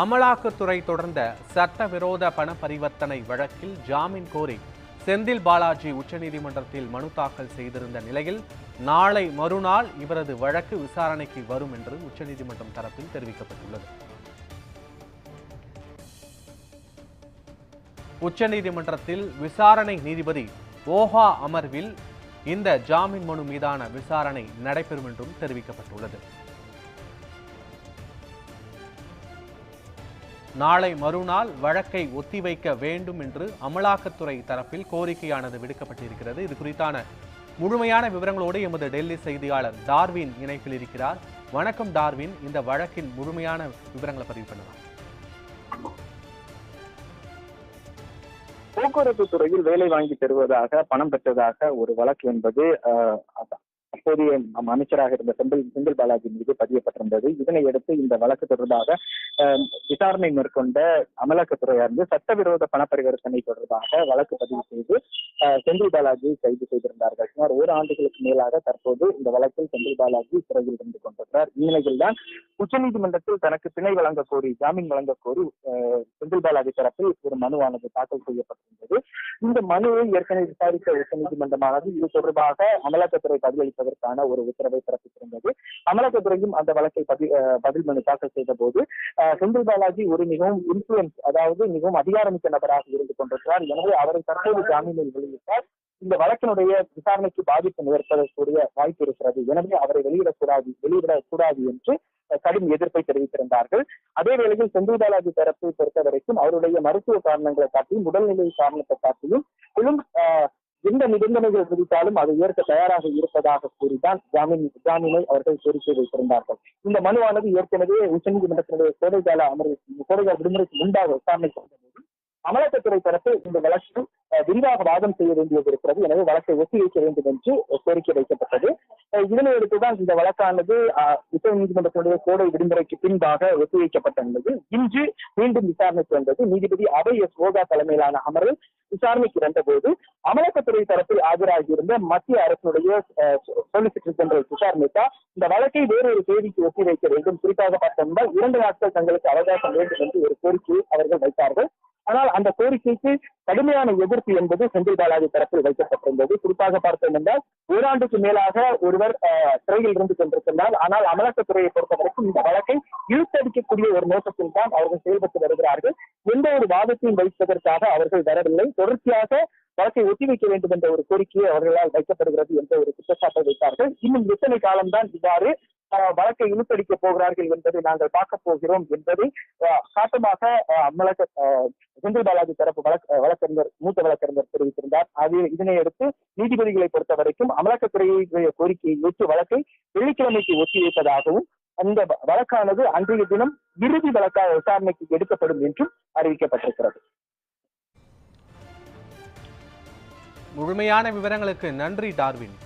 அமலாக்கத்துறை தொடர்ந்த சட்டவிரோத பண பரிவர்த்தனை வழக்கில் ஜாமீன் கோரி செந்தில் பாலாஜி உச்சநீதிமன்றத்தில் மனு தாக்கல் செய்திருந்த நிலையில் நாளை மறுநாள் இவரது வழக்கு விசாரணைக்கு வரும் என்று உச்சநீதிமன்றம் தரப்பில் தெரிவிக்கப்பட்டுள்ளது. உச்சநீதிமன்றத்தில் விசாரணை நீதிபதி ஓஹா அமர்வில் இந்த ஜாமீன் மனு மீதான விசாரணை நடைபெறும் என்றும் தெரிவிக்கப்பட்டுள்ளது. நாளை மறுநாள் வழக்கை ஒத்திவைக்க வேண்டும் என்று அமலாக்கத்துறை தரப்பில் கோரிக்கையானது விடுக்கப்பட்டிருக்கிறது. இது குறித்தான முழுமையான விவரங்களோடு எமது டெல்லி செய்தியாளர் டார்வின் இணைப்பில் இருக்கிறார். வணக்கம் டார்வின். இந்த வழக்கின் முழுமையான விவரங்களை பதிவு பண்ணலாம். போக்குவரத்து துறையில் வேலை வாங்கி தருவதாக பணம் பெற்றதாக ஒரு வழக்கு என்பது அப்போதைய அமைச்சராக இருந்த செந்தில் செந்தில் பாலாஜி மீது பதியப்பட்டிருந்தது. இதனை அடுத்து இந்த வழக்கு தொடர்பாக விசாரணை மேற்கொண்ட அமலாக்கத்துறையானது சட்டவிரோத பண பரிவர்த்தனை தொடர்பாக வழக்கு பதிவு செய்து செந்தில் பாலாஜியை கைது செய்திருந்தார்கள். சுமார் ஒரு ஆண்டுகளுக்கு மேலாக தற்போது இந்த வழக்கில் செந்தில் பாலாஜி சிறையில் இருந்து கொண்டிருந்தார் இந்நிலையில் தான் உச்சநீதிமன்றத்தில் தனக்கு பிணை வழங்க கோரி ஜாமீன் வழங்க கோரி செந்தில் பாலாஜி தரப்பில் ஒரு மனுவானது தாக்கல் செய்யப்பட்டிருந்தது. இந்த மனுவை ஏற்கனவே விசாரித்த உச்சநீதிமன்றமானது இது தொடர்பாக அமலாக்கத்துறை செய்வதற்கான ஒரு உத்தரவை பிறப்பித்திருந்தது. அமலாக்கத்துறையும் அந்த வழக்கை பதில் மனு தாக்கல் செய்த போது செந்தில் பாலாஜி ஒரு மிகவும் இன்ஃபுளுன்ஸ் அதாவது மிகவும் அதிகாரமிக்க நபராக இருந்து கொண்டிருக்கிறார். எனவே அவரை தற்போது ஜாமீனில் வெளியிட்டார். இந்த வழக்கினுடைய விசாரணைக்கு பாதிப்பு ஏற்படக்கூடிய வாய்ப்பு இருக்கிறது. எனவே அவரை வெளியிடக்கூடாது வெளியிடக்கூடாது என்று கடும் எதிர்ப்பை தெரிவித்திருந்தார்கள். அதே வேளையில் செந்தில் பாலாஜி தரப்பை பொறுத்த வரைக்கும் அவருடைய மருத்துவ காரணங்களை காட்டியும் உடல்நிலை காரணத்தை காட்டியும் கொழும்பு எந்த நிபந்தனைகள் விதித்தாலும் அதை ஏற்க தயாராக இருப்பதாக கூறிதான் ஜாமீன் ஜாமீனை அவர்கள் கோரிக்கை வைத்திருந்தார்கள். இந்த மனுவானது ஏற்கனவே உச்சநீதிமன்றத்தினுடைய கோடைக்கால அமர்வு கோடைக்கால விடுமுறைக்கு முன்பாக விசாரணை செய்தபோது அமலாக்கத்துறை தரப்பு இந்த வழக்கில் விரிவாக வாதம் செய்ய வேண்டியது இருக்கிறது. எனவே வழக்கை ஒத்திவைக்க வேண்டும் என்று கோரிக்கை வைக்கப்பட்டது. இதனை அடுத்துதான் இந்த வழக்கானது உச்ச உச்சநீதிமன்றத்தினுடைய கோடை விடுமுறைக்கு பின்பாக ஒத்திவைக்கப்பட்ட நிலையில் இன்று மீண்டும் விசாரணைக்கு வந்தது. நீதிபதி அபய் எஸ் ஓகா தலைமையிலான அமர்வு விசாரணைக்கு வந்தபோது அமலாக்கத்துறை தரப்பில் ஆஜராகியிருந்த மத்திய அரசுடைய சொலிசிட்டர் ஜெனரல் துஷார் மேத்தா இந்த வழக்கை வேறொரு தேதிக்கு ஒத்திவைக்க வேண்டும். குறிப்பாக பார்த்தோம்னால் இரண்டு நாட்கள் தங்களுக்கு அவகாசம் வேண்டும் என்று ஒரு கோரிக்கையை அவர்கள் வைத்தார்கள். ஆனால் அந்த கோரிக்கைக்கு கடுமையான எதிர்ப்பு என்பது செந்தில் பாலாஜி தரப்பில் வைக்கப்பட்டிருந்தது. குறிப்பாக பார்த்தோம் என்றால் ஓராண்டுக்கு மேலாக ஒருவர் அஹ், சிறையில் இருந்து கொண்டிருக்கின்றார் ஆனால் அமலாக்கத்துறையை பொறுத்தவரைக்கும் இந்த வழக்கை இழுத்தடிக்கக்கூடிய ஒரு நோக்கத்தில் தான் அவர்கள் செயல்பட்டு வருகிறார்கள். எந்த ஒரு வாதத்தையும் வைப்பதற்காக அவர்கள் வரவில்லை. தொடர்ச்சியாக வழக்கை ஒத்திவைக்க வேண்டும் என்ற ஒரு கோரிக்கையை அவர்களால் வைக்கப்படுகிறது என்ற ஒரு குற்றச்சாட்டை வைத்தார்கள். இன்னும் எத்தனை காலம்தான் இவ்வாறு வழக்கை இழுத்தடிக்க போகிறார்கள் என்பதை நாங்கள் பார்க்க போகிறோம் என்பதை காட்டமாக செந்தில் பாலாஜி தரப்பு வழக்கு வழக்கறிஞர் மூத்த வழக்கறிஞர் தெரிவித்திருந்தார். அது இதனை அடுத்து நீதிபதிகளை பொறுத்த வரைக்கும் அமலாக்கத்துறையுடைய கோரிக்கையை ஏற்று வழக்கை வெள்ளிக்கிழமைக்கு ஒத்திவைப்பதாகவும் அந்த வழக்கானது அன்றைய தினம் இறுதி வழக்காக விசாரணைக்கு எடுக்கப்படும் என்றும் அறிவிக்கப்பட்டிருக்கிறது. முழுமையான விவரங்களுக்கு நன்றி டார்வின்.